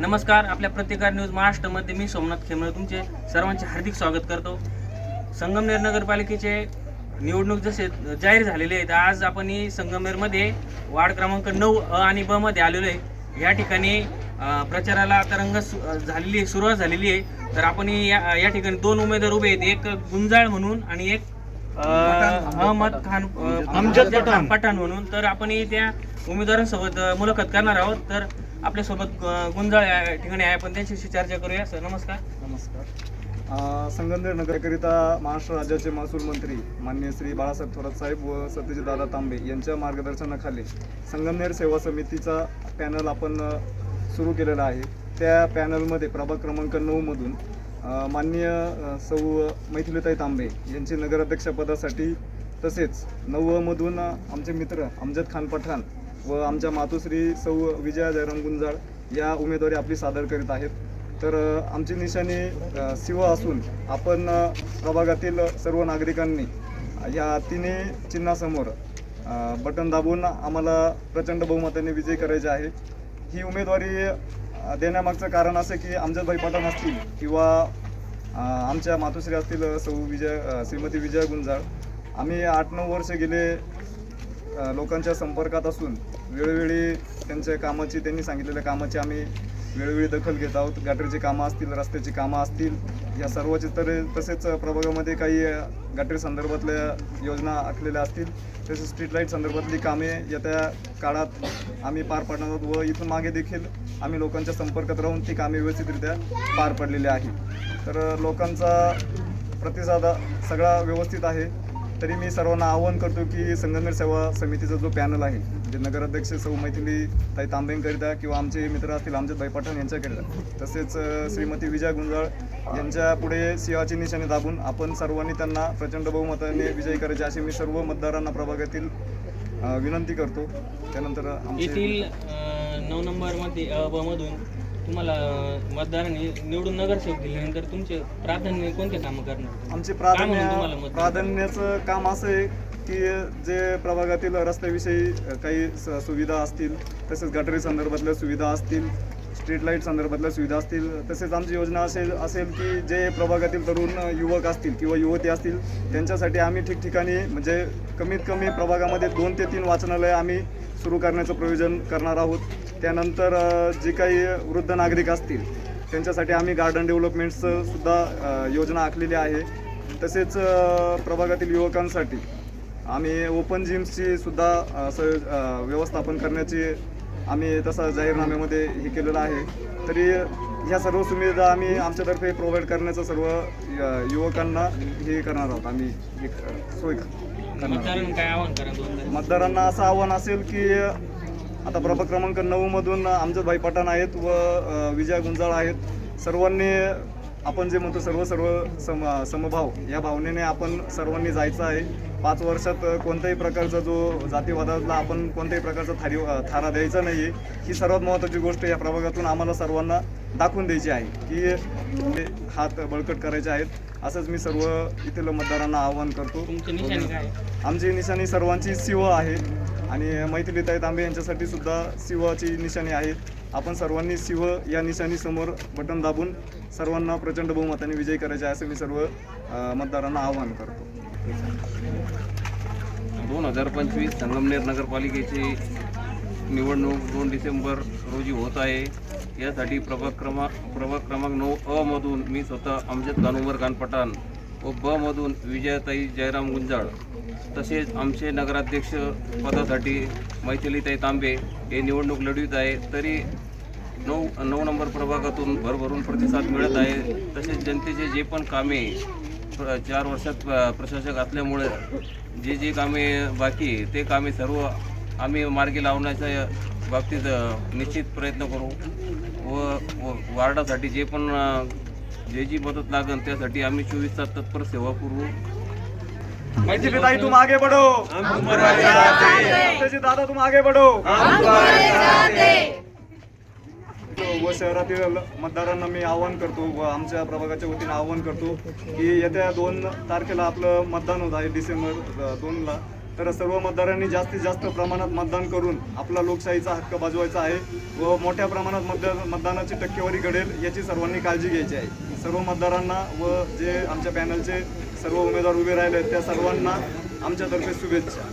नमस्कार आपल्या प्रतिकार न्यूज महाराष्ट्रामध्ये मी सोमनाथ खेमळे तुमचे सर्वांचे हार्दिक स्वागत करतो. संगमनेर नगरपालिकेचे निवडणूक जसे जाहीर झालेले आहेत आज आपण ही संगमनेरमध्ये वार्ड क्रमांक नऊ अ आणि ब मध्ये आलेलो आहे. या ठिकाणी प्रचाराला आता रंग झालेली आहे सुरुवात झालेली आहे. तर आपण या या ठिकाणी दोन उमेदवार उभे आहेत एक गुंजाळ म्हणून आणि एक अहमद खान अमजद पठाण. म्हणून. तर आपण त्या उमेदवारांसोबत मुलाखत करणार आहोत. तर आपल्यासोबत गुंजाळ या ठिकाणी आहे पण त्यांच्याशी चर्चा करूया. सर नमस्कार. नमस्कार. संगमनेर नगरकरिता महाराष्ट्र राज्याचे महसूल मंत्री माननीय श्री बाळासाहेब थोरात साहेब व सत्यजित दादा तांबे यांच्या मार्गदर्शनाखाली संगमनेर सेवा समितीचा पॅनल आपण सुरू केलेला आहे. त्या पॅनलमध्ये प्रभाग क्रमांक नऊमधून मान्य माननीय सौ मैथिलीताई तांबे यांची नगराध्यक्षपदासाठी तसेच नवमधून आमचे मित्र अमजद खान पठाण व आमच्या मातोश्री सौ विजया जयराम गुंजाळ या उमेदवारी आपली सादर करीत आहेत. तर आमची निशाणी शिव असून आपण प्रभागातील सर्व नागरिकांनी या तिन्ही चिन्हासमोर बटन दाबून आम्हाला प्रचंड बहुमताने विजय करायचे आहे. ही उमेदवारी देण्यामागचं कारण असं की आमच्या पठाण असतील किंवा आमच्या मातोश्री असतील सौ विजय श्रीमती विजय गुंजाळ. आम्ही आठ नऊ वर्ष गेले लोकांच्या संपर्कात असून वेळोवेळी त्यांच्या कामाची त्यांनी सांगितलेल्या कामाची आम्ही वेळोवेळी दखल घेत आहोत. गटारीची कामं असतील रस्त्याची कामं असतील या सर्वचे तर तसेच प्रभागामध्ये काही गटरी संदर्भातल्या योजना आखलेल्या असतील. तसेच स्ट्रीट लाइट संदर्भातली कामे येत्या काळात आम्ही पार पाडणार आहोत व इथून मागे देखील आम्ही लोकांच्या संपर्कात राहून ती कामे व्यवस्थितरित्या पार पडलेली आहे तर लोकांचा प्रतिसाद सगळा व्यवस्थित आहे. तरी मी सर्वांना आवाहन करतो की संगमनेर सेवा समितीचा जो पॅनल आहे जे नगराध्यक्ष सौ मैथिली ताई तांबेंकरिता किंवा आमचे मित्र असतील अमजदभाई पठाण यांच्याकरिता तसेच श्रीमती विजया गुंजाळ यांच्या पुढे सिंहाची निशाणी दाबून आपण सर्वांनी त्यांना प्रचंड बहुमताने विजयी करायचे असे मी सर्व मतदारांना प्रभागातील विनंती करतो. त्यानंतर येथील नऊ नंबर मधून तुम्हाला मतदारांनी निवडून नगरसेवक दिल्यानंतर तुमचे प्राधान्य कोणते कामं करणार आमचे प्राधान्य? प्राधान्याचं काम असं आहे की जे प्रभागातील रस्त्याविषयी काही सुविधा असतील तसेच गटारी संदर्भातल्या सुविधा असतील स्ट्रीट लाइट संदर्भातल्या सुविधा असतील तसेच आमची योजना असेल असेल की जे प्रभागातील तरुण युवक असतील किंवा युवती असतील त्यांच्यासाठी आम्ही ठिकठिकाणी म्हणजे कमीत कमी प्रभागामध्ये दोन ते तीन वाचनालय आम्ही सुरू करण्याचं प्रयोजन करणार आहोत त्यानंतर जे काही वृद्ध नागरिक असतील त्यांच्यासाठी आम्ही गार्डन डेव्हलपमेंटचं सुद्धा योजना आखलेली आहे. तसेच प्रभागातील युवकांसाठी आम्ही ओपन जिम्सची सुद्धा अ, स अ, व्यवस्थापन करण्याची आम्ही तसा जाहीरनाम्यामध्ये हे केलेलं आहे. तरी ह्या सर्व सुविधा आम्ही आमच्यातर्फे प्रोव्हाइड करण्याचं सर्व युवकांना हे करणार आहोत. आम्ही सोय करणार मतदारांना असं आव्हान असेल की आता प्रभाग क्रमांक नऊमधून अमजदभाई पठाण आहेत व विजय गुंजाळ आहेत. सर्वांनी आपण जे म्हणतो सर्व सर्व सम समभाव या भावनेने आपण सर्वांनी जायचं आहे. पाच वर्षात कोणत्याही प्रकारचा जो जातीवादाला आपण कोणत्याही प्रकारचा थारी थारा द्यायचा नाही आहे ही सर्वात महत्त्वाची गोष्ट या प्रभागातून आम्हाला सर्वांना दाखवून द्यायची आहे की हात बळकट करायचे आहेत. असंच मी सर्व येथील मतदारांना आवाहन करतो? आमची निशाणी सर्वांची शिव आहे. आणि मैथिलीताई तांबे यांच्यासाठी सुद्धा शिवाची निशाणी आहे आपण सर्वांनी शिव या निशाणीसमोर बटन दाबून सर्वांना प्रचंड बहुमताने विजयी करायचे आहे असं मी सर्व मतदारांना आवाहन करतो. दोन हजार पंचवीस संगमनेर नगरपालिकेची निवडणूक दोन डिसेंबर रोजी होत आहे. यासाठी प्रभाग क्रमांक प्रभाग क्रमांक नऊ अ मधून मी स्वतः अमजद खान उमर खान पठाण व ब मधून विजयाताई जयराम गुंजाळ तसेच आमचे नगराध्यक्ष पदासाठी मैथिलीताई तांबे हे निवडणूक लढवित आहे. तरी नऊ नऊ नंबर प्रभागातून भरभरून प्रतिसाद मिळत आहे. तसेच जनतेचे जे पण कामे प्र- चार वर्षात प्रशासक असल्यामुळे जे जे कामे बाकी आहे, ते कामे सर्व आम्ही मार्गी लावण्याच्या बाबतीत निश्चित प्रयत्न करू व व वार्डासाठी जे पण जे जी मदत लागेल त्यासाठी आम्ही चोवीस तास तत्पर सेवा पुरवू मैथिलीताई तुम आगे बढ़ो. त्याचे दादा तुम आगे बढ़ो. व शहरातील मतदारांना मी आवाहन करतो व आमच्या प्रभागाच्या वतीने आवाहन करतो की येत्या दोन तारखेला आपलं मतदान होत आहे डिसेंबर दोनला. तर सर्व मतदारांनी जास्तीत जास्त प्रमाणात मतदान करून आपला लोकशाहीचा हक्क बजवायचा आहे व मोठ्या प्रमाणात मतदान मतदानाची टक्केवारी घडेल याची सर्वांनी काळजी घ्यायची आहे. सर्व मतदारांना व जे आमच्या पॅनलचे सर्व उमेदवार उभे राहिले आहेत त्या सर्वांना आमच्यातर्फे शुभेच्छा.